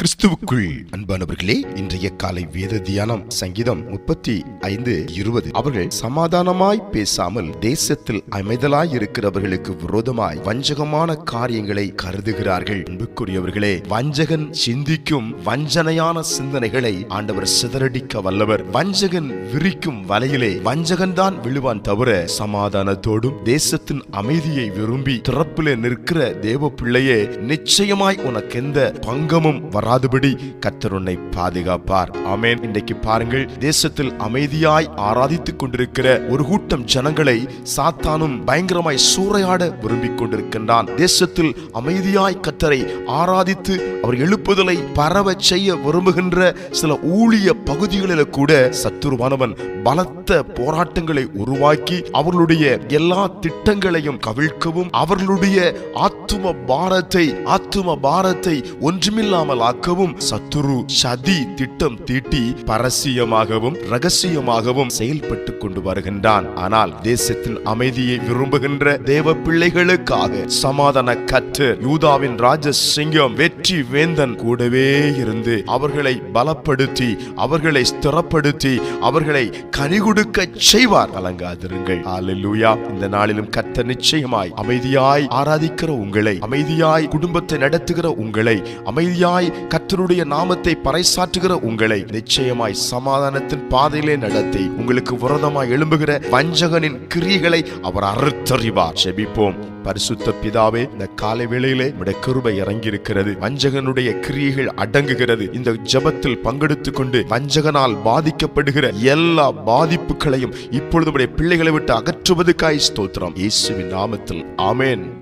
கிறிஸ்துவுக்குள். அன்பானவர்களே இன்றைய காலை வேத தியானம் சங்கீதம் முப்பத்தி ஐந்து இருபது. அவர்கள் சமாதானமாய் பேசாமல் தேசத்தில் அமைதலாய் இருக்கிறவர்களுக்கு விரோதமாய் வஞ்சகமான காரியங்களை கருதுகிறார்கள். அன்புக்குரியவர்களே வஞ்சகன் சிந்திக்கும் வஞ்சனையான சிந்தனைகளை ஆண்டவர் சிதறடிக்க வல்லவர். வஞ்சகன் விரிக்கும் வலையிலே வஞ்சகன் தான் விழுவான் தவிர சமாதானத்தோடும் தேசத்தின் அமைதியை விரும்பி திறப்பிலே நிற்கிற தேவ பிள்ளையே நிச்சயமாய் உனக்கு எந்த பங்கமும் வராதபடி கத்தருன்னை உன்னை பாதுகாப்பார். ஆமென். இன்றைக்கு பாருங்கள் தேசத்தில் அமைதியாய் ஆராதித்துக் கொண்டிருக்கிற ஒரு கூட்டம் ஜனங்களை சாத்தானும் பயங்கரமாய் சூறையாட விரும்பிக் கொண்டிருக்கின்றான். தேசத்தில் அமைதியாய் கத்தரை ஆராதித்து அவர் எழுப்புதலை பரவ செய்ய விரும்புகின்ற சில ஊழிய பகுதிகளில் கூட சத்துருவானவன் பலத்த போராட்டங்களை உருவாக்கி அவர்களுடைய எல்லா திட்டங்களையும் கவிழ்க்கவும் அவர்களுடைய ஆத்தும பாரத்தை ஆத்தும பாரத்தை ஒன்றுமில்லாமல் ஆக்கவும் சத்துரு சதி திட்டம் தீட்டி பரசியமாகவும் ரகசியமாகவும் செயல்பட்டு கொண்டு வருகின்றான். ஆனால் தேசத்தின் அமைதியை விரும்புகின்ற தேவ பிள்ளைகளுக்காக சமாதான கற்று யூதாவின் ராஜ சிங்கம் வெற்றி வேந்தன் கூடவே இருந்து அவர்களை பலப்படுத்தி அவர்களை ஸ்திரப்படுத்தி அவர்களை கனிகொடுக்க செய்வார். கலங்காதிருங்கள். அல்லேலூயா இந்த நாளிலும் கத்த நிச்சயமாய் அமைதியாய் ஆராதிக்கிற உங்களை அமைதியாய் குடும்பத்தை நடத்துகிற உங்களை அமைதியாய் கத்தருடைய நாமத்தை பறைசாற்றுகிற உங்களை நிச்சயமாய் சமாதானத்தின் பாதையிலே நடத்தி உங்களுக்கு விரதமாய் எழும்புகிற வஞ்சகனின் கிரியைகளை அவர் அறுத்தறிவார். செபிப்போம் பரிசுத்த பிதாவே இந்த காலை வேளையிலே உடைய கிருபை இறங்கி இருக்கிறது வஞ்சகனுடைய கிரியைகள் அடங்குகிறது. இந்த ஜெபத்தில் பங்கெடுத்துக் கொண்டு வஞ்சகனால் பாதிக்கப்படுகிற எல்லா பாதிப்புகளையும் இப்பொழுது உடைய பிள்ளைகளை விட்டு அகற்றுவதற்காய் ஸ்தோத்திரம். இயேசுவின் நாமத்தில். ஆமேன்.